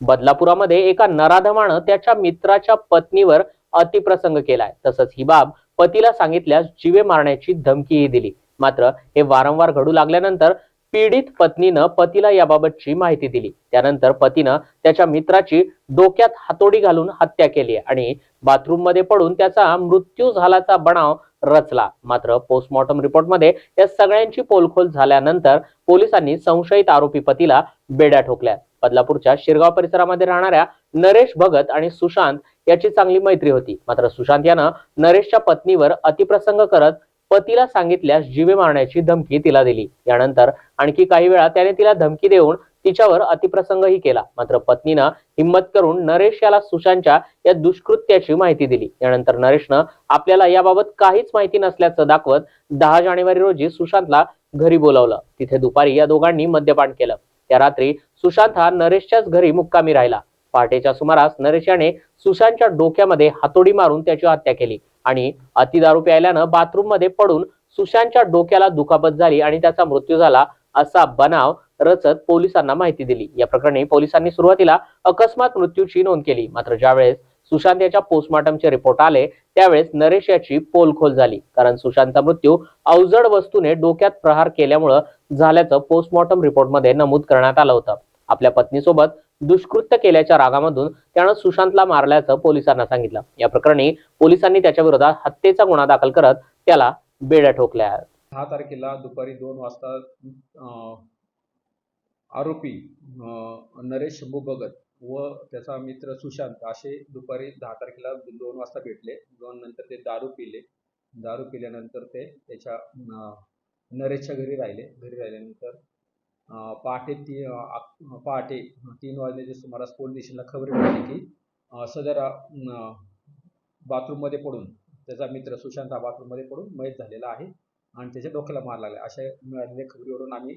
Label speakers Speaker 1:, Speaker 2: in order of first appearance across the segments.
Speaker 1: बदलापुरामध्ये एका नराधमानं त्याच्या मित्राच्या पत्नीवर अतिप्रसंग केलाय. तसंच ही बाब पतीला सांगितल्यास जीवे मारण्याची धमकीही दिली. मात्र हे वारंवार घडू लागल्यानंतर पीडित पत्नीनं पतीला याबाबतची माहिती दिली. त्यानंतर पतीनं त्याच्या मित्राची डोक्यात हातोडी घालून हत्या केली आणि बाथरूममध्ये पडून त्याचा मृत्यू झाल्याचा बनाव रचला. मात्र पोस्टमॉर्टम रिपोर्टमध्ये या सगळ्यांची पोलखोल झाल्यानंतर पोलिसांनी संशयित आरोपी पतीला बेड्या ठोकल्या बदलापूरच्या शिरगाव परिसरामध्ये राहणाऱ्या नरेश भगत आणि सुशांत याची चांगली मैत्री होती. मात्र सुशांत यानं नरेशच्या पत्नीवर अतिप्रसंग करत पतीला सांगितल्यास जीवे मारण्याची धमकी तिला दिली. यानंतर आणखी काही वेळा त्याने तिला धमकी देऊन तिच्यावर अतिप्रसंगही केला. मात्र पत्नीनं हिंमत करून नरेश याला सुशांतच्या या दुष्कृत्याची माहिती दिली. यानंतर नरेशनं आपल्याला याबाबत काहीच माहिती नसल्याचं दाखवत दहा जानेवारी रोजी सुशांतला घरी बोलावलं. तिथे दुपारी या दोघांनी मद्यपान केलं. त्या रात्री सुशांत हा नरेशच्याच घरी मुक्कामी राहिला. पहाटेच्या सुमारास नरेश याने सुशांतच्या डोक्यामध्ये हातोडी मारून त्याची हत्या केली आणि अतिदारू प्यायल्यानं बाथरूममध्ये पडून सुशांतच्या डोक्याला दुखापत झाली आणि त्याचा मृत्यू झाला असा बनाव रचत पोलिसांना माहिती दिली. या प्रकरणी पोलिसांनी सुरुवातीला अकस्मात मृत्यूची नोंद केली. मात्र ज्यावेळेस सुशांत याच्या पोस्टमॉर्टमचे रिपोर्ट आले त्यावेळेस नरेश याची पोलखोल झाली. कारण सुशांतचा मृत्यू अवजड वस्तूने डोक्यात प्रहार केल्यामुळं झाल्याचं पोस्टमॉर्टम रिपोर्टमध्ये नमूद करण्यात आलं होतं. आपल्या पत्नीसोबत दुष्कृत्य केल्याच्या रागामधून त्यानं सुशांतला मारल्याचं पोलिसांना सांगितलं. या प्रकरणी पोलिसांनी त्याच्या विरोधात हत्येचा गुन्हा दाखल करत त्याला बेड्या ठोकल्या.
Speaker 2: दहा तारखेला दुपारी दोन वाजता आरोपी नरेश शंभू भगत व त्याचा मित्र सुशांत असे दुपारी दहा तारखेला दोन वाजता भेटले. दोन नंतर ते दारू पिले. दारू पिल्यानंतर ते त्याच्या नरेशच्या घरी राहिले. घरी राहिल्यानंतर पहाटे ती पहाटे तीन वाजल्याच्या सुमारास पोलीस स्टेशनला खबर मिळाली की सदर बाथरूममध्ये पडून त्याचा मित्र सुशांत हा बाथरूममध्ये पडून मयत झालेला आहे आणि त्याच्या डोक्याला मार लागला. अशा मिळालेल्या खबरीवरून आम्ही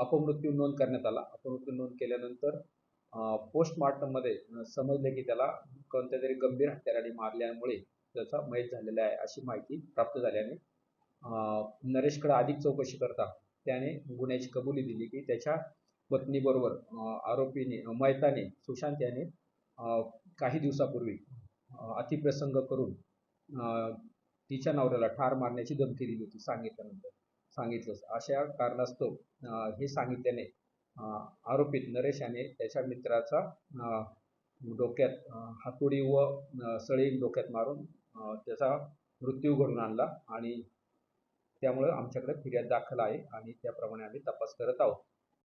Speaker 2: अपमृत्यू नोंद करण्यात आला. अपमृत्यू नोंद केल्यानंतर पोस्टमॉर्टममध्ये समजले की त्याला कोणत्या तरी गंभीर हत्याराने मारल्यामुळे त्याचा मयत झालेला आहे अशी माहिती प्राप्त झाल्याने नरेशकडे अधिक चौकशी करता त्याने गुन्ह्याची कबुली दिली की त्याच्या पत्नीबरोबर आरोपीने मयताने सुशांत याने काही दिवसापूर्वी अतिप्रसंग करून तिच्या नवऱ्याला ठार मारण्याची धमकी दिली होती सांगितल्यानंतर. सांगितलं. अशा कारणास्तव हे सांगितल्याने आरोपित नरेश याने त्याच्या मित्राचा डोक्यात हातोडी व सळी डोक्यात मारून त्याचा मृत्यू घडून आणला आणि त्यामुळे आमच्याकडे फिर्याद दाखल आहे आणि त्याप्रमाणे आम्ही तपास करत आहोत.